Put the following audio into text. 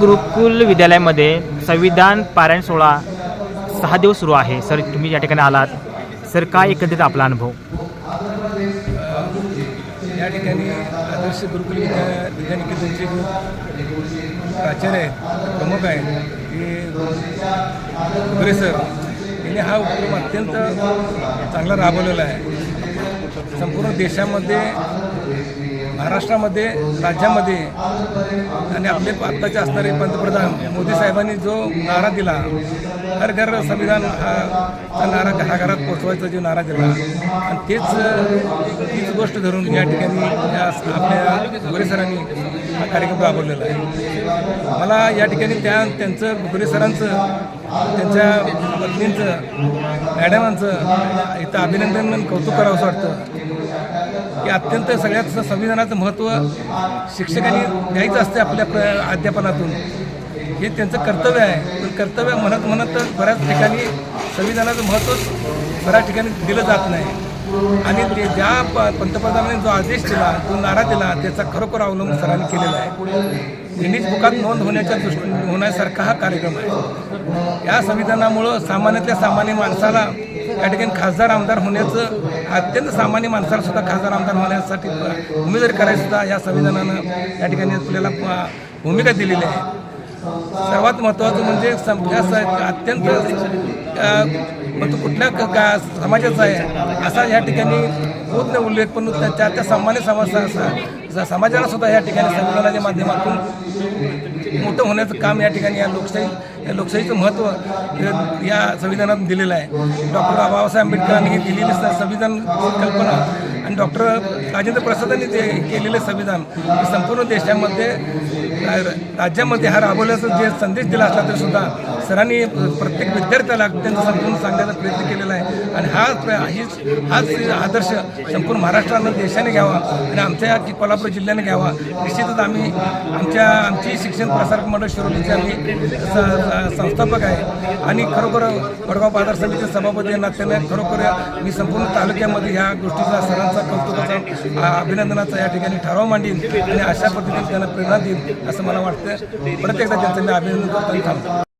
गुरुकुल विद्यालयामध्ये संविधान पारायण सोहळा सहा दिवस सुरू आहे. सर तुम्ही या ठिकाणी आलात. सर काय एकंदरीत आपला अनुभव? या ठिकाणी आदर्श गुरुकुल विद्यानिकेतनचे जे प्राचार्य आहेत प्रमुख आहेत हे सर यांनी हा उपक्रम अत्यंत चांगला राबवलेला आहे. संपूर्ण देशामध्ये महाराष्ट्रामध्ये राज्यामध्ये आणि आपले आत्ताचे असणारे पंतप्रधान मोदी साहेबांनी जो नारा दिला हर घर संविधान हा नारा घराघरात पोचवायचा जो नारा दिला. आणि तेच तीच गोष्ट धरून या ठिकाणी आपल्या गोरे सरांनी हा कार्यक्रम राबवलेला आहे. मला या ठिकाणी त्या त्यांचं गोरे सरांचं त्यांच्या पत्नींचं मॅडमांचं इथं अभिनंदन आणि कौतुक करावं असं वाटतं. की अत्यंत सगळ्यात संविधानाचं महत्त्व शिक्षकांनी द्यायचं असते आपल्या प्र अध्यापनातून. हे त्यांचं कर्तव्य आहे. पण कर्तव्य म्हणत म्हणत तर बऱ्याच ठिकाणी संविधानाचं महत्त्व बऱ्याच ठिकाणी दिलं जात नाही. आणि ते ज्या प पंतप्रधानांनी जो आदेश दिला जो नारा दिला त्याचा खरोखर अवलंब सरांनी केलेला आहे. गिनीज बुकात नोंद होण्याच्या दृष्टीने होण्यासारखा हा कार्यक्रम आहे. या संविधानामुळं सामान्यातल्या सामान्य माणसाला या ठिकाणी खासदार आमदार होण्याचं अत्यंत सामान्य माणसाला सुद्धा खासदार आमदार होण्यासाठी उमेदवारी करायची सुद्धा या संविधानानं या ठिकाणी आपल्याला भूमिका दिलेली आहे. सर्वात महत्त्वाचं म्हणजे सम- अत्यंत मग तो कुठल्या क- का समाजाचा आहे असा या ठिकाणी होत नाही उल्लेख पण त्या त्या सामान्य समाज समाजाला सुद्धा या ठिकाणी संविधानाच्या माध्यमातून मोठं होण्याचं काम या ठिकाणी या लोकशाही या लोकशाहीचं महत्त्व या संविधानात दिलेलं आहे. डॉक्टर बाबासाहेब आंबेडकरांनी दिलेली संविधान कल्पना आणि डॉक्टर राजेंद्र प्रसादांनी जे केलेलं संविधान संपूर्ण देशामध्ये राज्यामध्ये हा राबवल्याचा जे संदेश दिला असला तरी सुद्धा सरांनी प्रत्येक विद्यार्थ्याला अत्यंत समजून सांगण्याचा प्रयत्न केलेला आहे. आणि हा प्र- हीच हाच आदर्श संपूर्ण महाराष्ट्रानं देशाने घ्यावा आणि आमच्या कोल्हापूर जिल्ह्याने घ्यावा. निश्चितच आम्ही आमच्या आमची शिक्षण प्रसारक मंडळ शिरोलीचे आम्ही स- संस्थापक आहे. आणि खरोखर वडगाव बाजार समितीचे सभापती नात्याने खरोखर मी संपूर्ण तालुक्यामध्ये ह्या गोष्टीचा सरांचा कौतुकाचा अभिनंदनाचा या ठिकाणी ठराव मांडीन आणि अशा पद्धतीने त्यांना प्रेरणा देईन असं मला वाटतं प्रत्येकदा त्यांचं मी अभिनंदन करतो थांबतो.